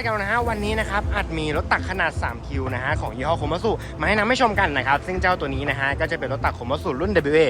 อกันนะฮะวันนี้นะครับอาจมีรถตักขนาด 3 คิวนะฮะของยี่ห้อโคมัสุมาให้นำให้ชมกันนะครับ ซึ่งเจ้าตัวนี้นะฮะก็จะเป็นรถตักโคมัสุรุ่น WA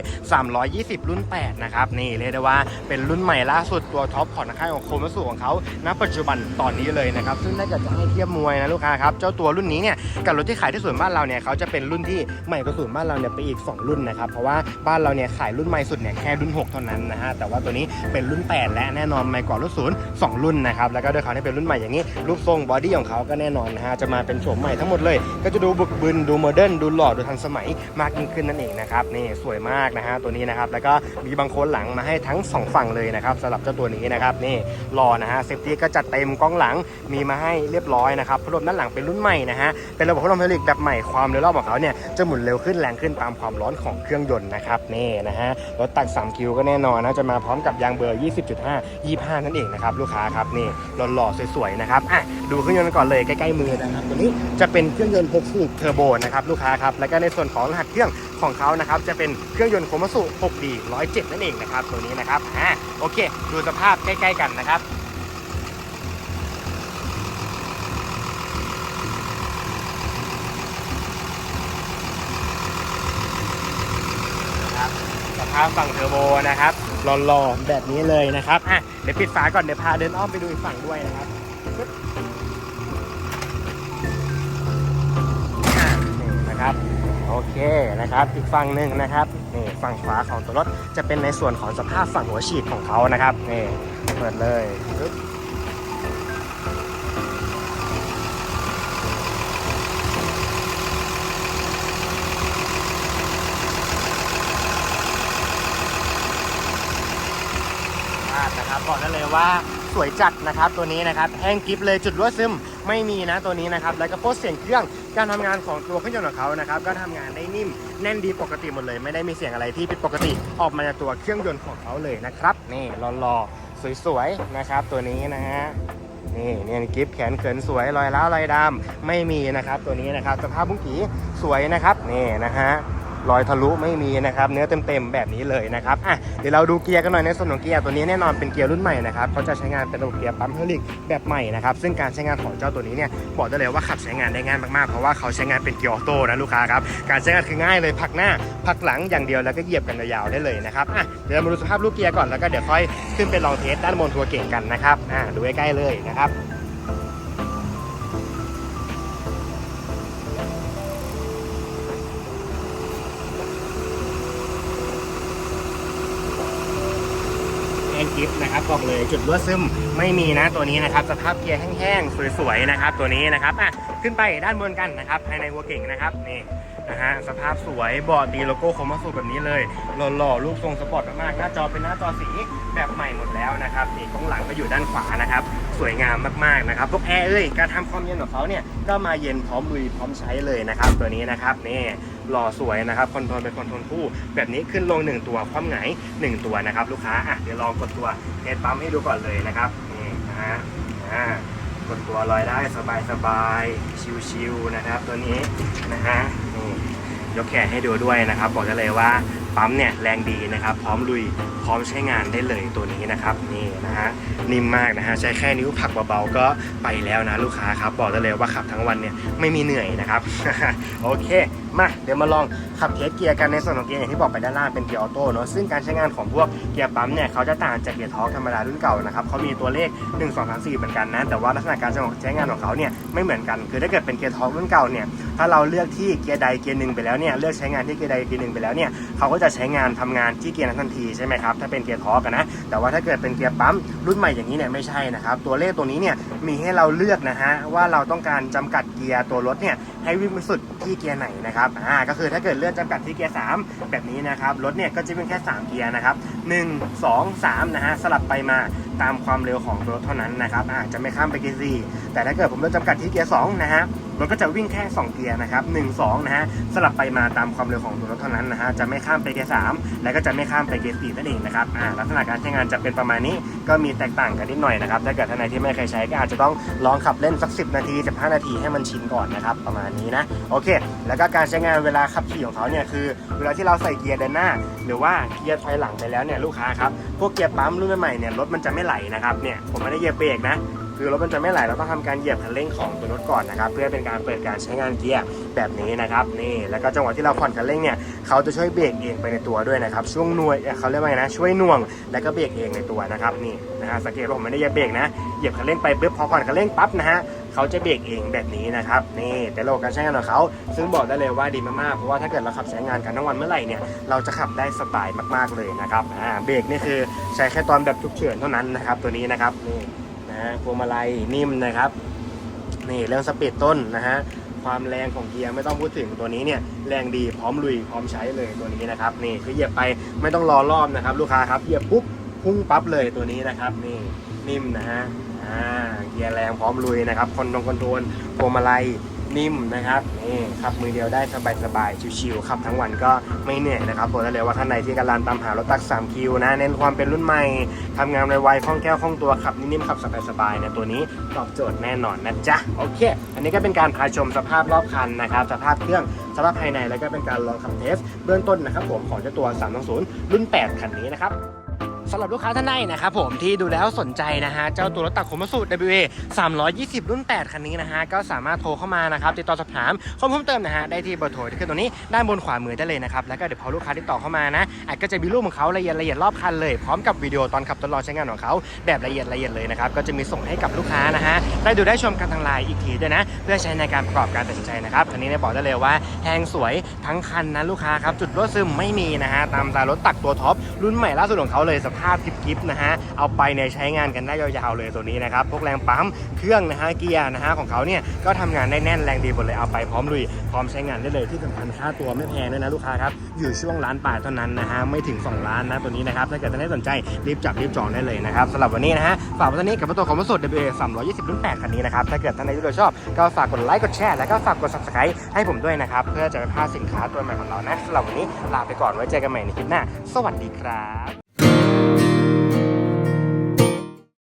320 รุ่น 8 นะครับ นี่เรียกได้ว่าเป็นรุ่นใหม่ล่าสุดตัวท็อปของค่ายของโคมัสุของเขาณปัจจุบันตอนนี้เลยนะครับ ซึ่งถ้าเกิดจะให้เทียบมวยนะลูกค้าครับเจ้าตัวรุ่นนี้เนี่ยกับรถที่ขายที่ศูนบ้านเราเนี่ยเขาจะเป็นรุ่นที่ใหม่กว่าศูนบ้านเราเนี่ยไปอีก 2 รุ่นนะครับเพราะว่าบ้านเราเนี่ยขายรุ่นใหม่สุดเนี่ยแค่รุ่น 6 เท่านั้นนะฮะแต่ว่าตัวนี้เป็นรุ่น 8 และแน่นอนใหม่กว่ารุ่นศูนย์สองรุ่นนะครับแล้วก็ด้วยเขาที่เป็นรุ่นใหม่อย่างนี้รูปทรงบอดี้ของเขาก็แน่นอนนะฮะจะมาเป็นโฉมใหม่ทั้งหมดเลย ก็จะดูบึกบึนดูโมเดิร์นดูหล่อดูทันสมัยมากยิ่งขึ้นนั่นเองนะครับนี่สวยมากนะฮะตัวนี้นะครับแล้วก็มีบางโคนหลังมาให้ทั้งสองฝั่งเลยนะครับสำหรับเจ้าตัวนี้นะครับนี่หล่อนะฮะเซฟตี้ก็จัดเต็มกล้องหลังมีมาให้เรียบร้อยนะครับพัดลมด้านหลังเป็นรุ่นใหม่นะฮะเป็นระบบพัดลมไฮดรอลิกแบบใหม่ความเร็วรอบของเขาเนี่ยจะหมุนเร็วขึ้นแรงขึ้นตามความร้อนของเครื่องยนต์นะครับนี่นะฮะรถตัก3คิวก็แน่นอนนะจะมาพร้อมกับยางเบอร์ 20.5 25 นั่นเองนะครับลูกค้าครับนี่หล่อๆสวยๆนะครับอะดูเครื่องยนต์ก่อนเลยใกล้ๆมือนะครับตัวนี้จะเป็นเครื่องยนต์6สูบเทอร์โบนะครับลูกค้าครับแล้วก็ในส่วนของรหัสเครื่องของเขานะครับจะเป็นเครื่องยนต์โคมัสุ 6D 107นั่นเองนะครับตัวนี้นะครับอะโอเค ดูสภาพใกล้ๆกันนะครับครับสภาพฝั่งเทอร์โบนะครับหล่อๆแบบนี้เลยนะครับอะเดี๋ยวปิดฝาก่อนเดี๋ยวพาเดินอ้อมไปดูอีกฝั่งด้วยนะครับ นี่นะครับ โอเคนะครับ อีกฝั่งหนึ่งนะครับ นี่ฝั่งขวาของตัวรถจะเป็นในส่วนของสภาพฝั่งหัวฉีดของเขานะครับ นี่ เปิดเลยปึ๊บมากนะครับบอกได้เลยว่า สวยจัดนะครับตัวนี้นะครับแห้งกริฟเลยจุดรั่วซึมไม่มีนะตัวนี้นะครับแล้วก็โพสเสียงเครื่องการทำงานของตัวเครื่องยนต์ของเขานะครับก็ทำงานได้นิ่มแน่นดีปกติหมดเลย ไม่ได้มีเสียงอะไรที่ผิดปกติออกมาจากตัวเครื่องยนต์ของเขาเลยนะครับนี่หล่อๆสวยๆนะครับตัวนี้นะฮะนี่เนียนกริฟแขนเขินสวยรอยล้าวรอยดำไม่มีนะครับตัวนี้นะครับสภาพบุ้งกีสวยนะครับนี่นะฮะ รอยทะลุไม่มีนะครับ เนื้อเต็มๆแบบนี้เลยนะครับอะเดี๋ยวเราดูเกียร์กันหน่อยในส่วนของเกียร์ตัวนี้แน่นอนเป็นเกียร์รุ่นใหม่นะครับเขาจะใช้งานเป็นระบบเกียร์ปั๊มเฮลิกแบบใหม่นะครับซึ่งการใช้งานของเจ้าตัวนี้เนี่ยบอกได้เลยว่าขับใช้งานได้ง่ายมากๆเพราะว่าเขาใช้งานเป็นเกียร์ออโต้นะลูกค้าครับการใช้งานคือง่ายเลยพักหน้าพักหลังอย่างเดียวแล้วก็เหยียบกันยาวๆได้เลยนะครับอะเดี๋ยวมาดูสภาพลูกเกียร์ก่อนแล้วก็เดี๋ยวค่อยขึ้นไปลองเทสด้านบนทัวร์เก่งกันนะครับอะดูใกล้ๆเลยนะครับ แห้งกิฟนะครับบอกเลยจุดรั่วซึมไม่มีนะตัวนี้นะครับสภาพเกียร์แห้งๆสวยๆนะครับตัวนี้นะครับอะขึ้นไปด้านบนกันนะครับภายในวัวเก่งนะครับนี่นะฮะสภาพสวยบอดดีโลโก้คอมมาสูแบบนี้เลยหล่อๆรูปทรงสปอร์ตมากๆหน้าจอเป็นหน้าจอสีแบบใหม่หมดแล้วนะครับนี่กล้องหลังก็อยู่ด้านขวานะครับสวยงามมากๆนะครับพวกแอร์เอ้ยการทำความเย็นของเขาเนี่ยก็มาเย็นพร้อมลุยพร้อมใช้เลยนะครับตัวนี้นะครับนี่ หล่อสวยนะครับคอนโทรลเป็นคอนโทรลคู่ แบบนี้ขึ้นลง 1 ตัวคว่ำหงาย1ตัวนะครับลูกค้าอะเดี๋ยวลองกดตัวเทสปั๊มให้ดูก่อนเลยนะครับนี่นะฮะอ่ากดตัวลอยได้สบายสบายๆชิวๆนะครับ ตัวนี้นะฮะนี่ยกแขนให้ดูด้วยนะครับ บอกได้เลยว่าปั๊มเนี่ยแรงดีนะครับ พร้อมลุยพร้อมใช้งานได้เลยตัวนี้นะครับนี่นะฮะนิ่มมากนะฮะใช้แค่นิ้วผักเบาๆก็ไปแล้วนะลูกค้าครับ บอกได้เลยว่าขับทั้งวันเนี่ยไม่มีเหนื่อยนะครับ โอเคมาเดี๋ยวมาลองขับเทสเกียร์กันในส่วนของเกียร์อย่างที่บอกไปด้านล่างเป็นเกียร์ออโต้เนาะซึ่งการใช้งานของพวกเกียร์ปั๊มเนี่ยเขาจะต่างจากเกียร์ทอกธรรมดารุ่นเก่านะครับเขามีตัวเลข 1 2 3 4 เหมือนกันนะแต่ว่าลักษณะการใช้งานของเขาเนี่ยไม่เหมือนกัน คือถ้าเกิดเป็นเกียร์ทอกรุ่นเก่าเนี่ยถ้าเราเลือกที่เกียร์ใดเกียร์หนึ่งไปแล้วเนี่ยเลือกใช้งานที่เกียร์ใดเกียร์หนึ่งไปแล้วเนี่ยเขาก็จะใช้งานทำงานที่เกียร์นั้นทันทีใช่ไหมครับถ้าเป็นเกียร์ทอกนะแต่ว่าถ้าเกิดเป็นเกียร์ปั๊มรุ่นใหม่อย่างนี้เนี่ยไม่ใช่นะครับตัวเลขตัวนี้เนี่ยมีให้เราเลือกนะฮะว่าเราต้องการจำกัดเกียร์ตัวรถเนี่ยให้วิ่งสุดที่เกียร์ไหนนะครับอ่าก็คือถ้าเกิดเลือนจำกัดที่เกียร์3แบบนี้นะครับรถเนี่ยก็จะเป็นแค่ 3 เกียร์นะครับ 1 2 3 นะฮะ สลับไปมาตามความเร็วของรถเท่านั้นนะครับอาจจะไม่ข้ามไปเกียร์ 4 แต่ถ้าเกิดผมเลือกจำกัดที่เกียร์ 2 นะฮะรถก็จะวิ่งแค่ 2 เกียร์นะครับ1 2 นะฮะ สลับไปมาตามความเร็วของตัวรถเท่านั้นนะฮะ จะไม่ข้ามไปเกียร์ 3 และก็จะไม่ข้ามไปเกียร์ 4 นั่นเองนะครับอ่าลักษณะการใช้งานจะเป็นประมาณนี้ ก็มีแตกต่างกันนิดหน่อยนะครับ ถ้าเกิดท่านไหนที่ไม่เคยใช้ก็อาจจะต้องลองขับเล่นสัก 10 นาที 15 นาทีให้มันชินก่อนนะครับ ประมาณนี้นะ โอเค แล้วก็การใช้งานเวลาขับขี่ของเขาเนี่ยคือ เวลาที่เราใส่เกียร์เดินหน้า หรือว่าเกียร์ถอยหลังไปแล้วเนี่ยลูกค้าครับ พวกเกียร์ปั๊มรุ่นใหม่เนี่ยรถมันจะไม่ไหลนะครับ เนี่ยผมไม่ได้เหยียบเบรกนะ คือรถมันจะไม่ไหลเราต้องทำการเหยียบคันเร่งของตัวรถก่อนนะครับ เพื่อเป็นการเปิดการใช้งานเกียร์แบบนี้นะครับนี่แล้วก็จังหวะที่เราผ่อนคันเร่งเนี่ยเขาจะช่วยเบรกเองไปในตัวด้วยนะครับช่วงหน่วยเขาเรียกว่าไงนะช่วยหน่วงแล้วก็เบรกเองในตัวนะครับนี่นะฮะสังเกตว่าผมไม่ได้เหยียบเบรกนะเหยียบคันเร่งไปปุ๊บพอผ่อนคันเร่งปั๊บนะฮะเขาจะเบรกเองแบบนี้นะครับนี่แต่ระบบการใช้งานของเขา ซึ่งบอกได้เลยว่าดีมากๆเพราะว่าถ้าเกิดเราขับใช้งานกันทั้งวันเมื่อไหร่เนี่ยเราจะขับได้สบายมากๆเลยนะครับอ่าเบรกนี่คือใช้แค่ตอนแบบฉุกเฉินเท่านั้นนะครับตัวนี้นะครับนี่ นะฮะพวงมาลัยนิ่มนะครับ นี่เรื่องสปีดต้นนะฮะความแรงของเกียร์ไม่ต้องพูดถึงตัวนี้เนี่ยแรงดีพร้อมลุยพร้อมใช้เลยตัวนี้นะครับนี่คือเหยียบไปไม่ต้องรอรอบนะครับ ลูกค้าครับเหยียบปุ๊บพุ่งปั๊บเลยตัวนี้นะครับนี่นิ่มนะฮะอ่าเกียร์แรงพร้อมลุยนะครับคอนโทรลคอนโทรลพวงมาลัย นิ่มนะครับนี่ขับมือเดียวได้สบายๆชิวๆขับทั้งวันก็ไม่เหนื่อยนะครับบอกได้เลยว่าท่านใดที่กำลังตามหารถตัก3คิวนะเน้นความเป็นรุ่นใหม่ทำงานไวๆคล่องแคล่วคล่องตัวขับนิ่มๆขับสบายๆเนี่ยตัวนี้ตอบโจทย์แน่นอนนะจ๊ะโอเค อันนี้ก็เป็นการพาชมสภาพรอบคันนะครับสภาพเครื่องสภาพภายในแล้วก็เป็นการลองขับเทสเบื้องต้นนะครับผมของเจ้าตัว320รุ่น 8 คันนี้นะครับ สำหรับลูกค้าท่านใดนะครับผมที่ดูแล้วสนใจนะฮะเจ้าตัวรถตักขมสูตร WA 320 รุ่น 8 คันนี้นะฮะก็สามารถโทรเข้ามานะครับติดต่อสอบถามข้อมูลเพิ่มเติมนะฮะได้ที่เบอร์โทรที่ขึ้นตรงนี้ด้านบนขวามือได้เลยนะครับแล้วก็เดี๋ยวพอลูกค้าติดต่อเข้ามานะอาจก็จะมีรูปของเขาละเอียดละเอียดรอบคันเลยพร้อมกับวิดีโอตอนขับทดลองใช้งานของเขาแบบละเอียดละเอียดเลยนะครับก็จะมีส่งให้กับลูกค้านะฮะได้ดูได้ชมกันทางไลน์อีกทีด้วยนะเพื่อใช้ในการประกอบการตัดสินใจนะครับอันนี้เนี่ยบอกได้เลยว่าแพงสวยทั้งคันนะลูกค้าครับจุดรั่วซึมไม่มีนะฮะตามสไตล์รถตักตัวท็อปรุ่นใหม่ล่าสุดของเขาเลยสภาพกิฟๆนะฮะเอาไปเนี่ยใช้งานกันได้ยาวๆเลยตัวนี้นะครับพวกแรงปั๊มเครื่องนะฮะเกียร์นะฮะของเขาเนี่ยก็ทำงานได้แน่นแรงดีหมดเลยเอาไปพร้อมลุยพร้อมใช้งานได้เลยที่สำคัญค่าตัวไม่แพงด้วยนะลูกค้าครับอยู่ช่วงล้านบาทเท่านั้นนะฮะไม่ถึง 2 ล้านนะตัวนี้นะครับถ้าเกิดท่านได้สนใจรีบจับรีบจองได้เลยนะครับสำหรับวันนี้นะฮะฝากไว้เท่านี้กับตัวของมาสด WA 320รุ่น8คันนี้นะครับถ้าเกิดท่านใดที่ชอบก็ฝากกดไลค์กดแชร์แล้วก็ฝากกด subscribe ให้ผมด้วยนะครับเพื่อจะไม่พลาดสินค้าตัวใหม่ของเรานะสำหรับวันนี้ลาไปก่อนไว้เจอกันใหม่ในคลิปหน้า สวัสดีครับ